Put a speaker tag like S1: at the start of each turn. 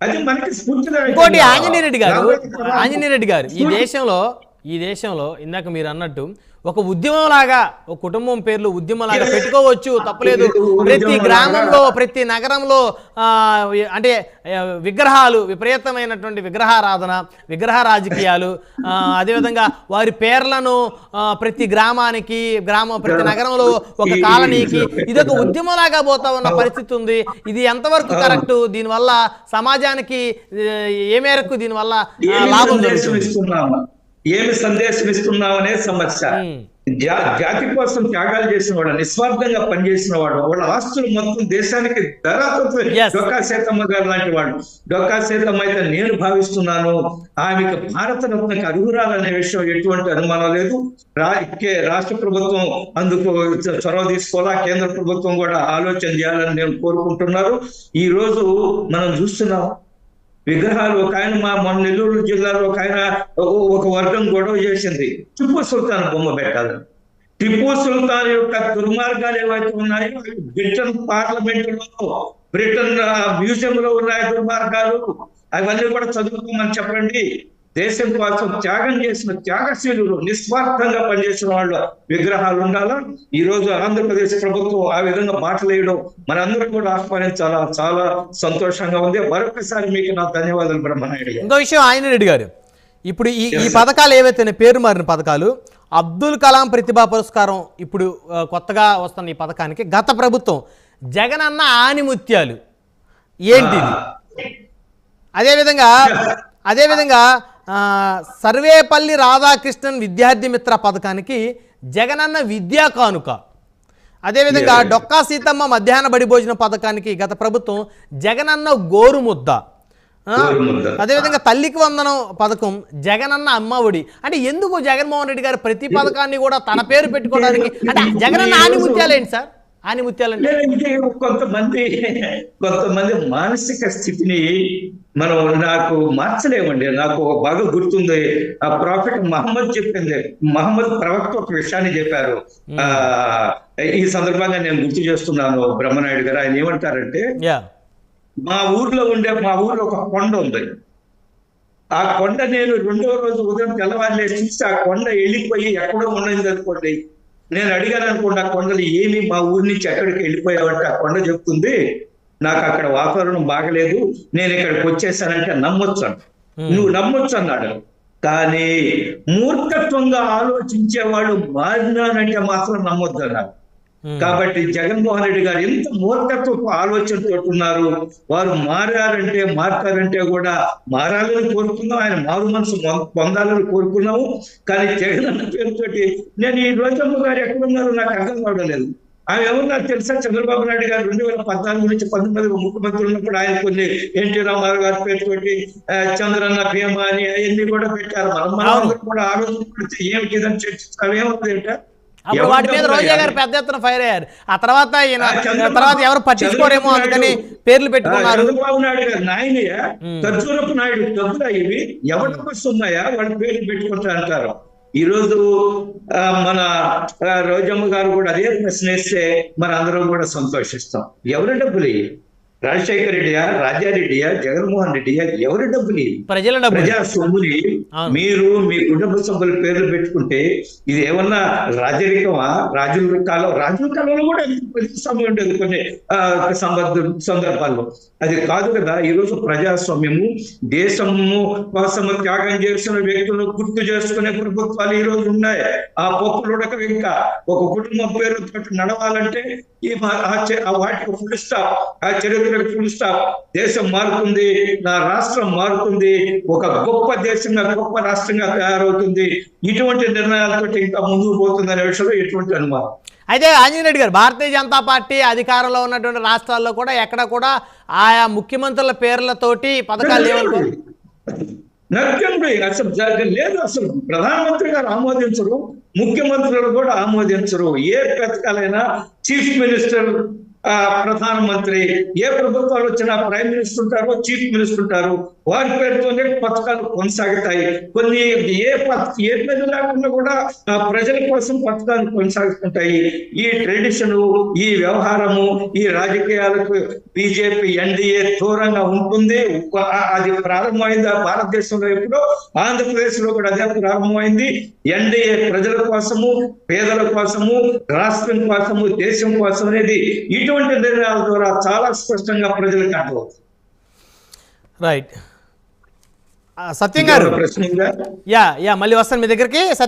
S1: అది మనకి స్ఫూర్తిగా
S2: ఇంకోటి ఆంజనేయ రెడ్డి గారు ఆంజనేయ రెడ్డి గారు ఈ దేశంలో ఈ దేశంలో ఇందాక మీరు అన్నట్టు ఒక ఉద్యమం లాగా ఒక కుటుంబం పేర్లు ఉద్యమం లాగా పెట్టుకోవచ్చు తప్పలేదు. ప్రతి గ్రామంలో ప్రతి నగరంలో ఆ, అంటే విగ్రహాలు విపరీతమైనటువంటి విగ్రహారాధన విగ్రహ రాజకీయాలు అదేవిధంగా వారి పేర్లను ప్రతి గ్రామానికి గ్రామం ప్రతి నగరంలో ఒక కాలనీకి ఇది ఒక ఉద్యమం లాగా పోతా ఉన్న పరిస్థితి ఉంది. ఇది ఎంతవరకు కరెక్ట్? దీనివల్ల సమాజానికి ఏ, మేరకు దీనివల్ల లాభం జరుగుతుంది?
S1: ఏమి సందేశం ఇస్తున్నాం అనే సమస్య జాతి కోసం త్యాగాలు చేసిన వాడు నిస్వార్థంగా పనిచేసిన వాడు వాళ్ళ ఆస్తులు మొత్తం దేశానికి
S2: Yes.
S1: డొక్కా సీతమ్మ గారు లాంటి వాడు డొక్కా సీతమ్మ అయితే నేను భావిస్తున్నాను. ఆమెకు భారతరత్నకి అర్హురాలనే విషయం ఎటువంటి అనుమానం లేదు. రా రాష్ట్ర ప్రభుత్వం అందుకు చొరవ తీసుకోవాలా? కేంద్ర ప్రభుత్వం కూడా ఆలోచన చేయాలని నేను కోరుకుంటున్నారు. ఈ రోజు మనం చూస్తున్నాం. విగ్రహాలు ఒక ఆయన మా మన నెల్లూరు జిల్లాలో ఒక ఆయన ఓ- ఒక వర్గం గొడవ చేసింది. టిప్పు సుల్తాన్ బొమ్మ పెట్టాలి. టిప్పు సుల్తాన్ యొక్క దుర్మార్గాలు ఏవైతే ఉన్నాయో బ్రిటన్ పార్లమెంట్లో బ్రిటన్ మ్యూజియం లో ఉన్నాయి దుర్మార్గాలు అవన్నీ కూడా చదువుకోమని చెప్పండి. దేశం కోసం త్యాగం చేసిన త్యాగశీలులు నిస్వార్థంగా పనిచేసిన వాళ్ళ విగ్రహాలు ఉండాలా? ఈ రోజు ఆంధ్రప్రదేశ్ ప్రభుత్వం ఆ విధంగా మాటలేయడం మనందరం కూడా ఆహ్వానించాలా? చాలా సంతోషంగా ఉంది. మరొకసారి మీకు నా ధన్యవాదాలు బ్రహ్మనాయుడు
S2: ఇంకో విషయం ఆయన రెడ్డి గారు. ఇప్పుడు ఈ ఈ పథకాలు ఏవైతే పేరు మారిన పథకాలు అబ్దుల్ కలాం ప్రతిభా పురస్కారం ఇప్పుడు కొత్తగా వస్తున్న ఈ పథకానికి గత ప్రభుత్వం జగనన్న ఆనిముత్యాలు. ఏంటిది? అదేవిధంగా అదేవిధంగా సర్వేపల్లి రాధాకృష్ణన్ విద్యార్థి మిత్ర పథకానికి జగనన్న విద్యా కానుక. అదేవిధంగా డొక్కా సీతమ్మ మధ్యాహ్న బడి భోజన పథకానికి గత ప్రభుత్వం జగనన్న గోరుముద్ద. అదేవిధంగా తల్లికి వందనం పథకం జగనన్న అమ్మఒడి. అంటే ఎందుకు జగన్మోహన్ రెడ్డి గారు ప్రతి పథకాన్ని కూడా తన పేరు పెట్టుకోవడానికి? అంటే జగనన్న ఏంటి సార్? ఆనిముత్యాలు అంటే
S1: లేదు, ఇది కొంతమంది కొంతమంది మానసిక స్థితిని మనం నాకు మార్చలేమండి. నాకు బాగా గుర్తుంది. ఆ ప్రాఫిట్ మహమ్మద్ చెప్పింది. మహమ్మద్ ప్రవక్త ఒక విషయాన్ని చెప్పారు. ఆ ఈ సందర్భంగా నేను గుర్తు చేస్తున్నాను. బ్రహ్మనాయుడు గారు ఆయన ఏమంటారంటే మా ఊర్లో ఉండే మా ఊర్లో ఒక కొండ ఉంది. ఆ కొండ నేను రెండో రోజు ఉదయం తెల్లవారులే చూస్తే ఆ కొండ వెళ్ళిపోయి ఎక్కడో ఉన్నది అనుకోండి. నేను అడిగాను అనుకోండి ఆ కొండలు ఏమి మా ఊరి నుంచి ఎక్కడికి వెళ్ళిపోయావంటే ఆ కొండ చెప్తుంది. నాకు అక్కడ వాతావరణం బాగలేదు. నేను ఇక్కడికి వచ్చేసానంటే నమ్మొచ్చు. నువ్వు నమ్మొచ్చు అన్నాడు. కానీ మూర్ఖత్వంగా ఆలోచించేవాడు మారినానంటే మాత్రం నమ్మొద్దు అన్నాడు. కాబట్టి జగన్మోహన్ రెడ్డి గారు ఎంత మూర్ఖత్వపు ఆలోచనతో ఉన్నారు? వారు మారారంటే మారుతారంటే కూడా మారాలని కోరుకున్నాం ఆయన మారు మనసు పొందాలని కోరుకున్నాము. కానీ జగన్ అన్న పేరుతోటి నేను ఈ రోజమ్మ గారు ఎక్కడున్నారో నాకు అర్థం కావడం లేదు. ఆమె ఎవరున్నారు తెలుసా? చంద్రబాబు నాయుడు గారు రెండు వేల పద్నాలుగు నుంచి పంతొమ్మిది ముఖ్యమంత్రి ఉన్నప్పుడు ఆయన కొన్ని ఎన్టీ రామారావు గారి పేరుతోటి చంద్రన్న భీమ అని అవన్నీ కూడా పెట్టారు. మనం మనం కూడా ఆలోచించి ఏమిటి? ఇదని చర్చిస్తాం ఏమవుతుంది ఏంట
S2: అప్పుడు వాటి మీద రోజా గారు పెద్ద ఎత్తున ఫైర్ అయ్యారు. ఆ తర్వాత తర్వాత ఎవరు పట్టించుకోరేమో అందుకని పేర్లు పెట్టుకున్నారు.
S1: చంద్రబాబు నాయుడు గారు నాయనయ్య ఖర్జూరపు నాయుడు డబ్బులా ఇవి. ఎవరి కోసం ఉన్నాయా వాళ్ళ పేర్లు పెట్టుకుంటా అంటారు. ఈ రోజు మన రోజమ్మ గారు కూడా అదే ప్రశ్న వేస్తే మన అందరం కూడా సంతోషిస్తాం. ఎవరి డబ్బులు? రాజశేఖర రెడ్డియా రాజారెడ్డియా జగన్మోహన్ రెడ్డియా ఎవరి డబ్బులు ఇవి?
S2: ప్రజల
S1: ప్రజా సొమ్ముని. మీరు మీ కుటుంబ సభ్యుల పేర్లు పెట్టుకుంటే ఇది ఏమన్నా రాజరికమా? రాజుల కాలం రాజుల కాలంలో కూడా ప్రజాస్వామ్యం ఉండేది కొన్ని సందర్భాల్లో. అది కాదు కదా ఈ రోజు ప్రజాస్వామ్యము దేశము కోసము త్యాగం చేసిన వ్యక్తులను గుర్తు చేసుకునే ప్రభుత్వాలు ఈ రోజు ఉన్నాయి. ఆ పప్పులు ఉడక ఇంకా. ఒక కుటుంబం పేరుతో నడవాలంటే ఈ వాటికి ఫుల్ స్టాప్. ఆ చరిత్రకు ఫుల్ స్టాప్ దేశం మారుతుంది నా రాష్ట్రం మారుతుంది ఒక గొప్ప దేశంగా గొప్ప రాష్ట్రంగా తయారవుతుంది. ఇటువంటి నిర్ణయాలతో ఇంకా ముందుకు పోతుంది అనే విషయంలో ఎటువంటి అనుమానం?
S2: అయితే ఆంజనేయ రెడ్డి గారు భారతీయ జనతా పార్టీ అధికారంలో ఉన్నటువంటి రాష్ట్రాల్లో కూడా ఎక్కడ కూడా ఆయా ముఖ్యమంత్రుల పేర్లతోటి పథకాలు
S1: అసలు లేదు అసలు. ప్రధానమంత్రి గారు ఆమోదించరు ముఖ్యమంత్రులు కూడా ఆమోదించరు. ఏ పథకాలైనా చీఫ్ మినిస్టర్ ప్రధానమంత్రి ఏ ప్రభుత్వాలు వచ్చినా ప్రైమ్ మినిస్టర్ ఉంటారో చీఫ్ మినిస్టర్ ఉంటారు వారి పేరుతోనే పథకాలు కొనసాగుతాయి. కొన్ని ఏ ఏ పేరు లేకుండా కూడా ప్రజల కోసం పథకాలు కొనసాగుతుంటాయి. ఈ ట్రెడిషన్ ఈ వ్యవహారము ఈ రాజకీయాలకు బీజేపీ ఎన్డీఏ దూరంగా ఉంటుంది. అది ప్రారంభమైంది భారతదేశంలో ఎప్పుడో? ఆంధ్రప్రదేశ్లో కూడా అదే ప్రారంభమైంది. ఎన్డీఏ ప్రజల కోసము పేదల కోసము రాష్ట్రం కోసము దేశం కోసం అనేది ఇటువంటి నిర్ణయాల ద్వారా చాలా స్పష్టంగా ప్రజలకు అర్థమవుతుంది.
S2: రైట్ సత్యం గారు. యా యా మళ్ళీ వస్తాను మీ దగ్గరికి. సత్యం